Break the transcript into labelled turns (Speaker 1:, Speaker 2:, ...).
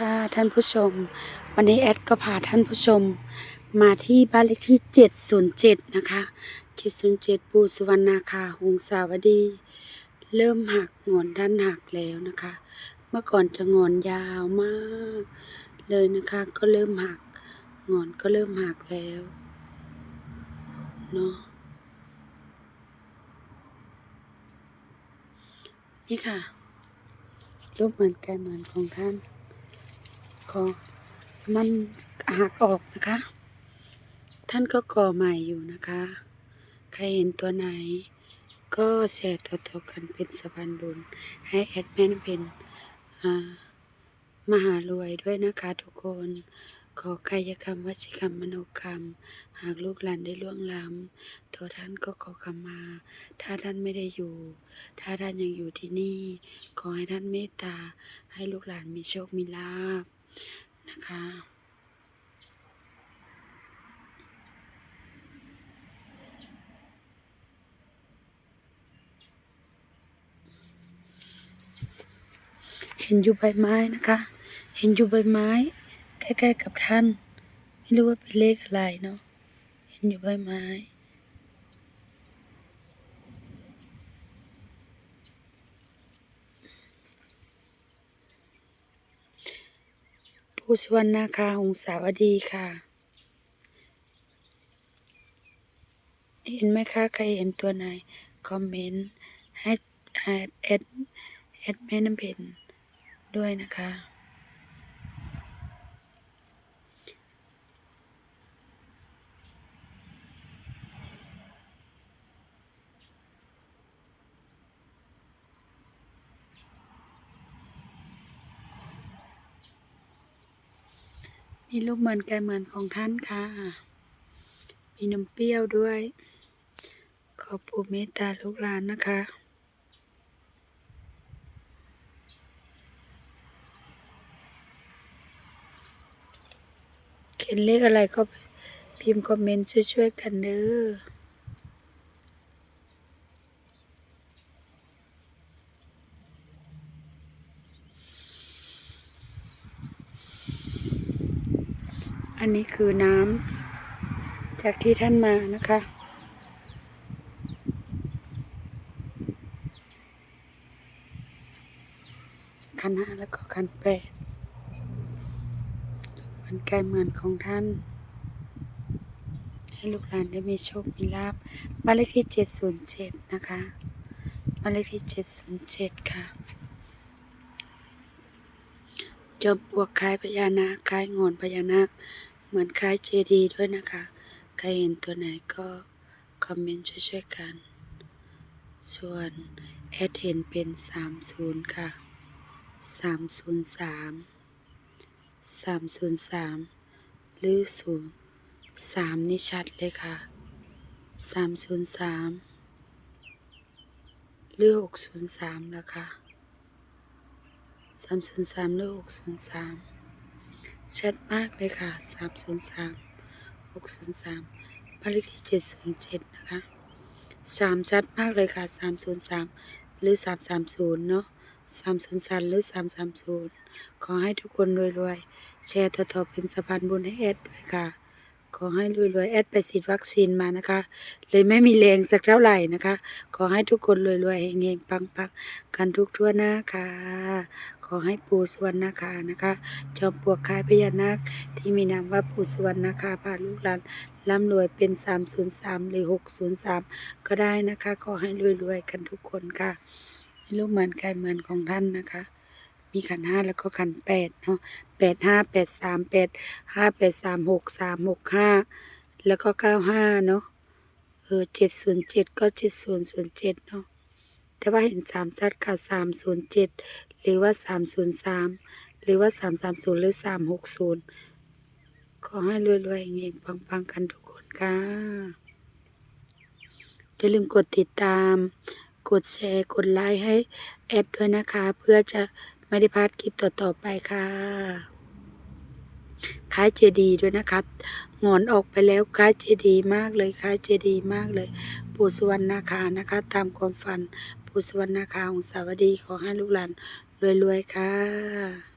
Speaker 1: ค่ะท่านผู้ชม วันนี้แอดก็พาท่านผู้ชม มาที่บ้านเลขที่ 707 นะคะ 707 ปูสุวรรณาคาหงสาวดี เริ่มหักงอนด้านหักแล้วนะคะ เมื่อก่อนจะงอนยาวมาก เลยนะคะก็เริ่มหักงอนก็เริ่มหักแล้วเนาะนี่ค่ะรูปเหมือนกันเหมือนของท่าน ก็มันหักออกนะคะ ท่านก็ก่อใหม่อยู่นะคะ ใครเห็นตัวไหน ก็แชร์ต่อๆกันเป็นสะพานบุญ ให้แอดแมนเป็นมหารวยด้วยนะคะทุกคน ขอกายกรรมวจิกรรมมโนกรรม หากลูกหลานได้ล่วงล้ำตัวท่านก็ขอขมา ถ้าท่านไม่ได้อยู่ ถ้าท่านยังอยู่ที่นี่ ขอให้ท่านเมตตา ให้ลูกหลานมีโชคมีลาภ นะคะ เห็นอยู่ใบไม้นะคะ เห็นอยู่ใบไม้ ใกล้ๆกับท่าน ไม่รู้ว่าเป็นเลขอะไรเนาะ เห็นอยู่ใบไม้ ภูสวรรณาคาหงสาวดีค่ะ เห็นไหมคะ ใครเห็นตัวไหน คอมเมนต์ให้แอดแอดแอดแม่น้ำเพนด้วยนะคะ นี่ลูกเหมือนไก่เหมือนของท่านค่ะ มีนมเปรี้ยวด้วย ขอปู่เมตตาลูกหลานนะคะเขียนเลขอะไรก็พิมพ์คอมเมนต์ช่วยๆกันเด้อ อันนี้คือน้ำจากที่ท่านมานะคะขันห้าแล้วก็ขันแปดมันกล้เหมือนของท่าน ให้ลูกหลานได้มีโชค มีลาบบ้านเลขที่เจ็ดศูนย์เจ็ดนะคะบ้านเลขที่เจ็ดศูนย์เจ็ดค่ะจอมปลวกคล้ายพญานาคคล้ายงอนพญานาค เหมือนคล้ายเจดีด้วยนะคะ ใครเห็นตัวไหนก็คอมเมนต์ช่วยๆกัน ส่วนแอดเห็นเป็นสามศูนย์ค่ะสามศูนย์สามสามศูนย์สามหรือศูนย์สามนี่ชัดเลยค่ะสามศูนย์สามหรือหกศูนย์สามแล้วค่ะสามศูนย์สามหรือหกศูนย์สาม ชัดมากเลยค่ะสามศูนย์สามหกศูนย์สามบ้านเลขที่เจ็ดศูนย์เจ็ดนะคะสามชัดมากเลยค่ะสามศูนย์สามหรือสามสามศูนย์เนาะสามศูนย์สามหรือสามสามศูนย์ขอให้ทุกคนรวยๆ แชร์ต่อๆเป็นสะพานบุญให้แอดด้วยค่ะ ขอให้รวยๆแอดไปฉีดวัคซีนมานะคะ เลยไม่มีแรงสักเท่าไหร่นะคะ ขอให้ทุกคนรวยๆเฮงๆปังๆกันทุกทั่วหน้าค่ะ ขอให้ปู่สวรรณคานะคะ จอมปลวกคล้ายพญานาคที่มีนามว่าปู่สวรรณาคาพาลูกหลานร่ำรวยเป็น 303 หรือ 603 ก็ได้นะคะ ขอให้รวยๆกันทุกคนค่ะลูกเหมือนกายเหมือนของท่านนะคะ มีขันห้าแล้วก็ขันแปดเนาะแปดห้าแปดสามแปดห้าแปดสามหกสามหกห้าแล้วก็เก้าห้าเนาะเออเจ็ดศูนย์เจ็ดก็เจ็ดศูนย์ศูนย์เจ็ดเนาะแต่ว่าเห็นสามชัดค่ะสามศูนย์เจ็ดหรือว่าสามศูนย์สามหรือว่าสามสามศูนย์หรือสามหกศูนย์ขอให้รวยๆเงๆปังๆกันทุกคนค่ะอย่าลืมกดติดตาม กดแชร์ กดไลค์ให้แอดด้วยนะคะ เพื่อจะ ไม่ได้พลาดคลิปต่อๆไปค่ะคล้ายเจดีด้วยนะคะงอนออกไปแล้วคล้ายเจดีมากเลยคล้ายเจดีมากเลยปู่สวรรณาคานะคะ ตามความฝันปู่สวรรณาคาของสาวดีขอให้ลูกหลานรวยๆค่ะ